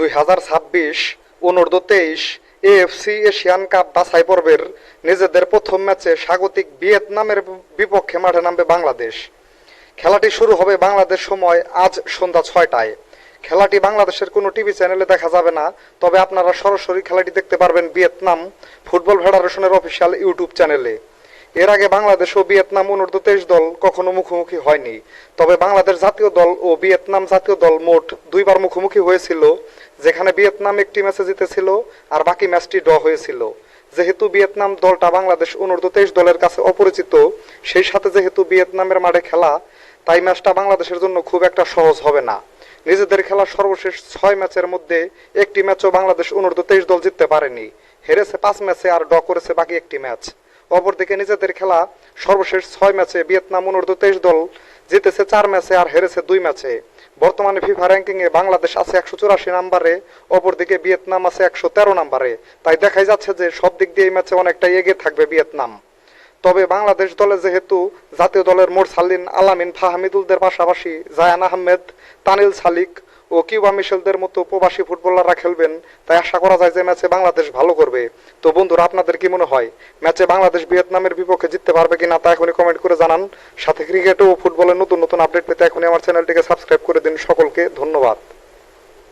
দুই হাজার ছাব্বিশ অনূর্ধ্ব তেইশ এএফসি এশিয়ান কাপ বাছাই পর্বের নিজেদের প্রথম ম্যাচে স্বাগতিক ভিয়েতনামের বিপক্ষে মাঠে নামবে বাংলাদেশ। খেলাটি শুরু হবে বাংলাদেশ সময় আজ সন্ধ্যা ছয়টায়। খেলাটি বাংলাদেশের কোনো টিভি চ্যানেলে দেখা যাবে না, তবে আপনারা সরাসরি খেলাটি দেখতে পারবেন ভিয়েতনাম ফুটবল ফেডারেশনের অফিসিয়াল ইউটিউব চ্যানেলে। এর আগে বাংলাদেশ ও ভিয়েতনাম অনূর্ধ্ব তেইশ দল কখনো মুখোমুখি হয়নি। তবে বাংলাদেশ জাতীয় দল ও ভিয়েতনাম জাতীয় দল মোট দুইবার মুখোমুখি হয়েছিল, যেখানে ভিয়েতনাম একটি ম্যাচে জিতেছিল আর বাকি ম্যাচটি ড্র হয়েছিল। যেহেতু ভিয়েতনাম দলটা বাংলাদেশ অনূর্ধ্ব তেইশ দলের কাছে অপরিচিত, সেই সাথে যেহেতু ভিয়েতনামের মাঠে খেলা, তাই ম্যাচটা বাংলাদেশের জন্য খুব একটা সহজ হবে না। নিজেদের খেলা সর্বশেষ ছয় ম্যাচের মধ্যে একটি ম্যাচও বাংলাদেশ অনূর্ধ্ব তেইশ দল জিততে পারেনি। হেরেছে পাঁচ ম্যাচে আর ড্র করেছে বাকি একটি ম্যাচ। অপরদিকে নিজেদের খেলা সর্বশেষ ছয় ম্যাচে ভিয়েতনাম অনূর্ধ্ব তেইশ দল জিতেছে চার ম্যাচে আর হেরেছে দুই ম্যাচে। বর্তমানে ফিফা র্যাঙ্কিং এ বাংলাদেশ আছে একশো চুরাশি নাম্বারে, অপরদিকে ভিয়েতনাম আছে একশো তেরো নাম্বারে। তাই দেখাই যাচ্ছে যে সব দিক দিয়ে এই ম্যাচে অনেকটা এগিয়ে থাকবে ভিয়েতনাম। তবে বাংলাদেশ দলে যেহেতু জাতীয় দলের মোরসালিন আলামিন ফাহমিদুলদের পাশাপাশি জায়ান আহমেদ, তানিল সালিক ও কিউবা মিশেলদের মতো প্রবাসী ফুটবলাররা খেলবেন, তাই আশা করা যায় যে ম্যাচে বাংলাদেশ ভালো করবে। তো বন্ধুরা, আপনাদের কি মনে হয়, ম্যাচে বাংলাদেশ ভিয়েতনামের বিপক্ষে জিততে পারবে কি না তা এখনই কমেন্ট করে জানান। সাথে ক্রিকেট ও ফুটবলের নতুন নতুন আপডেট পেতে এখনই আমার চ্যানেলটিকে সাবস্ক্রাইব করে দিন। সকলকে ধন্যবাদ।